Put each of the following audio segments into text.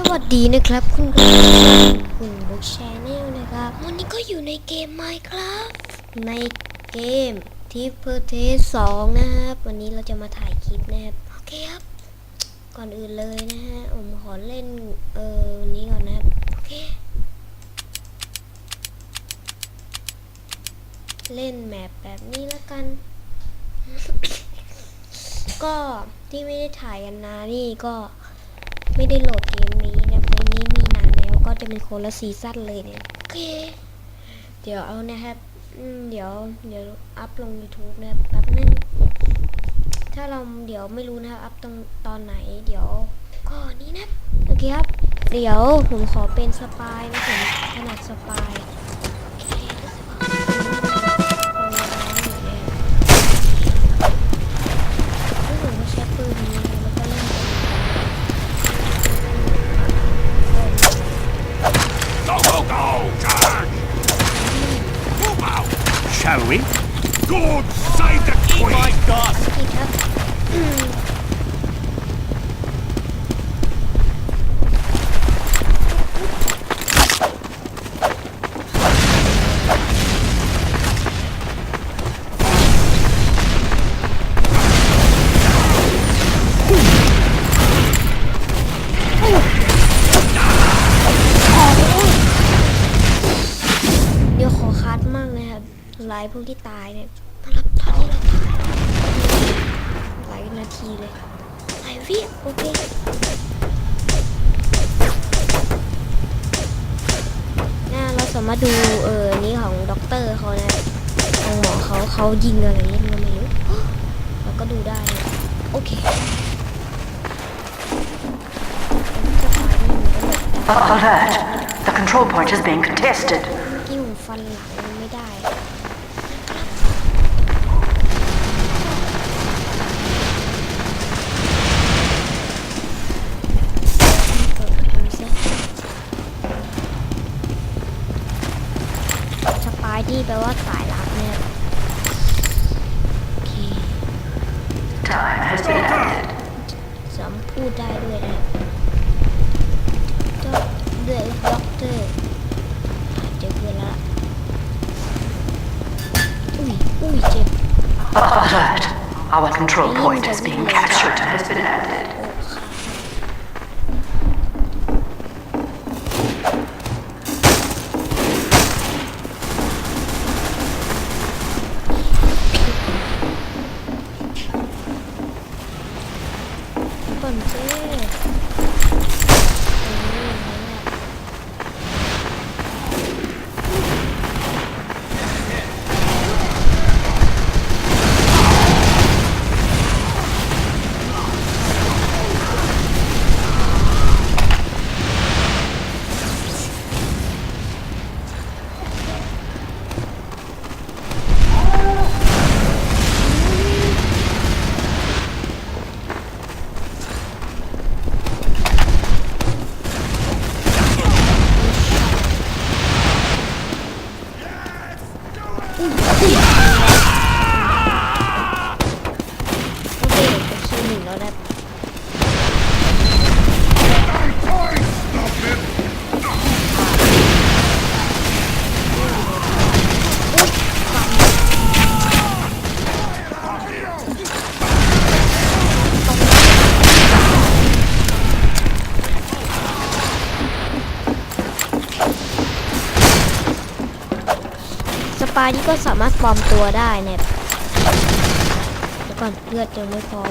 สวัสดีนะครับ คุณคุณบุ๊กชาแนลนะครับ วันนี้ก็อยู่ในเกม Minecraft ในเกมทิปเปอร์เทสสองนะครับ วันนี้เราจะมาถ่ายคลิปนะครับ โอเคครับ ก่อนอื่นเลยนะฮะ ผมขอเล่น เออวันนี้ก่อนนะครับ โอเค เล่นแมปแบบนี้แล้วกัน ก็ที่ไม่ได้ถ่ายกันนานนี่ก็ ไม่ได้โหลดเกมนี้นะเกมนี้มีนานแล้วก็จะเป็นคนละซีซั่นเลยเนี่ยโอเคเดี๋ยวเอานะครับเดี๋ยวเดี๋ยวอัพลง YouTube นะครับแป๊บนึงถ้าเราเดี๋ยวไม่รู้นะครับอัพตรงตอนไหน เดี๋ยวก็นี้นะโอเคครับ เดี๋ยวผมขอเป็นสปายนะผมถนัดสปาย Shall we? God save the ไลฟ์พวกที่ตายเนี่ยมารับตอนนี้เราตายหลายนาทีเลยหลายวิโอเคน่าเราสามารถดูเออนี้ของด็อกเตอร์เขานะของหมอเขาเขายิงอะไรยังไม่รู้เราก็ดูได้โอเคจะตายนี่มันก็แบบดาว Alert! The control point is being contested. ายที่แปลว่าสายลับเนี่ยโอเค Time has been added. สามพูดได้ด้วยนะก็เดอะด็อกเตอร์เจอเพื่อนละอุ้ยอุ้ยเจ็บ Alert! Our control point is being captured. สปานี้ก็สามารถปลอมตัวได้เนี่ยเดี๋ยวก่อนเลือดยังไม่พร้อม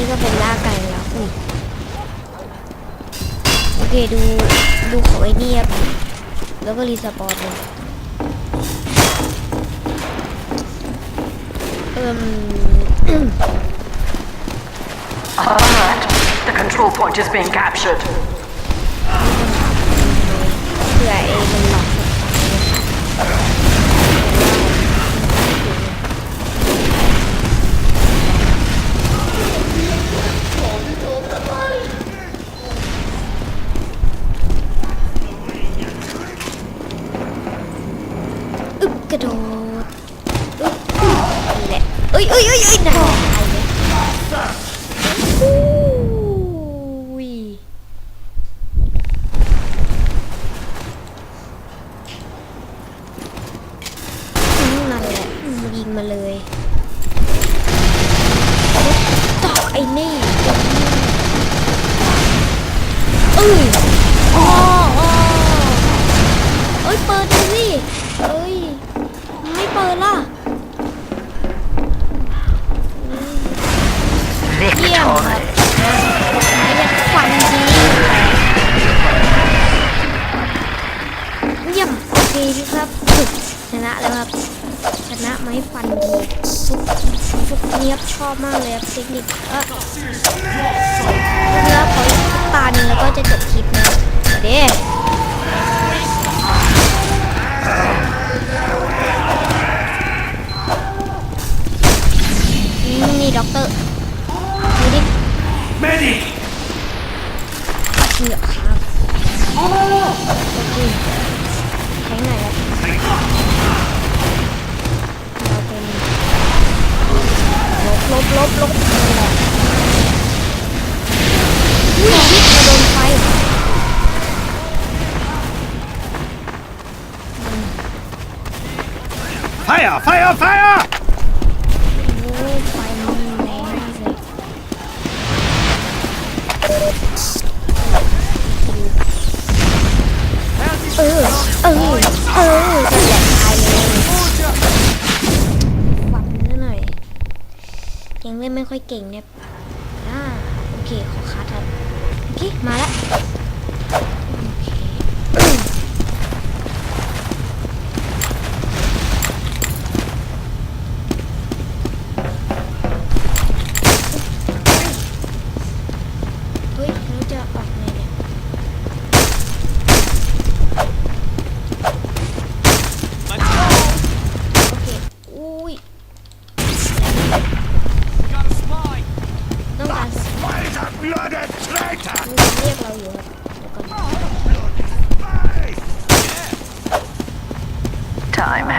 นี่ก็เป็นล่าไก่แล้วอุ้ยโอเคดูดูของไอ้นี่ครับแล้วก็รีสปอนเลยเอิ่ม Alert! The control point is being captured. เผื่อเอมันหลอก tamam da yapacak bir... ค่อยเก่งเนี่ยอ่าโอเคขอคัดครับโอเคมาแล้ว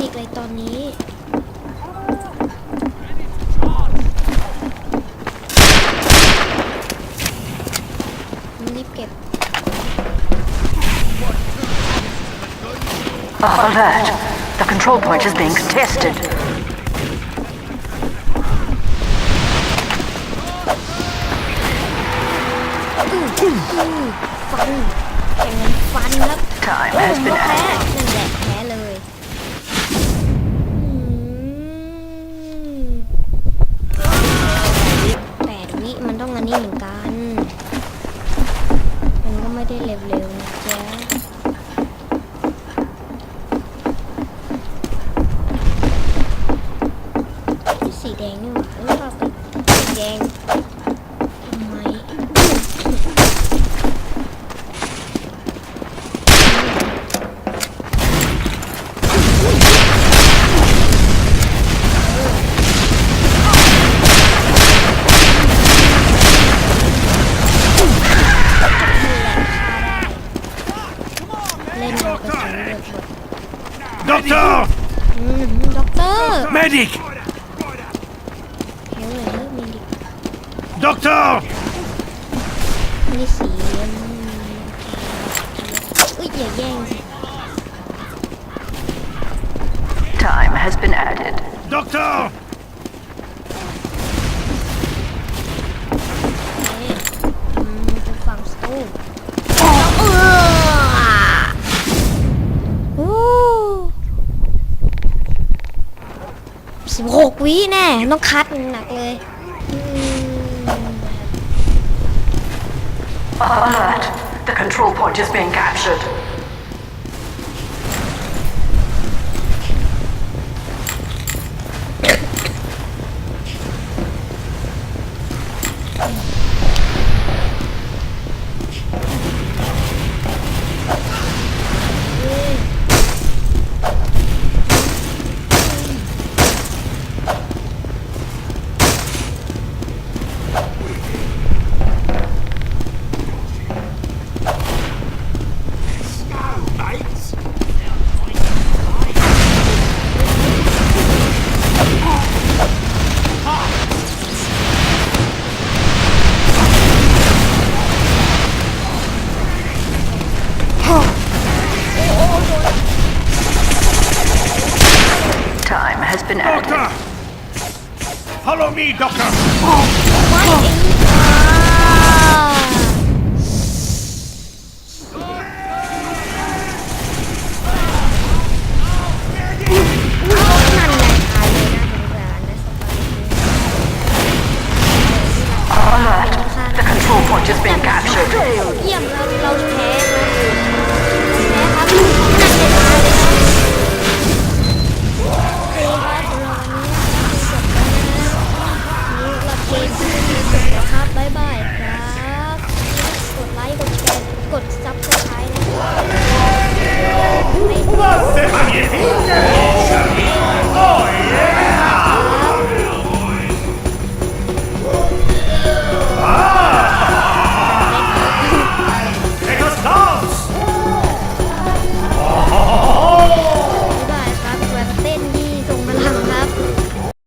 ดิกเลยตอนนี้รีบเก็บอ Alert! The control point is being contested. ฟันแข่งฟันแล้ว Time โอ้ has ผม been ก็แพ้ added. นั่นแหละแพ้เลย Doctor! Doctor! Medic! Doctor! Time has been added. Doctor! สิบหกวิแน่ ต้องคัดหนักเลยอืม Alert! The control point is being captured. has been added. Doctor! Follow me, Doctor! Oh. Alert! The control point has been captured.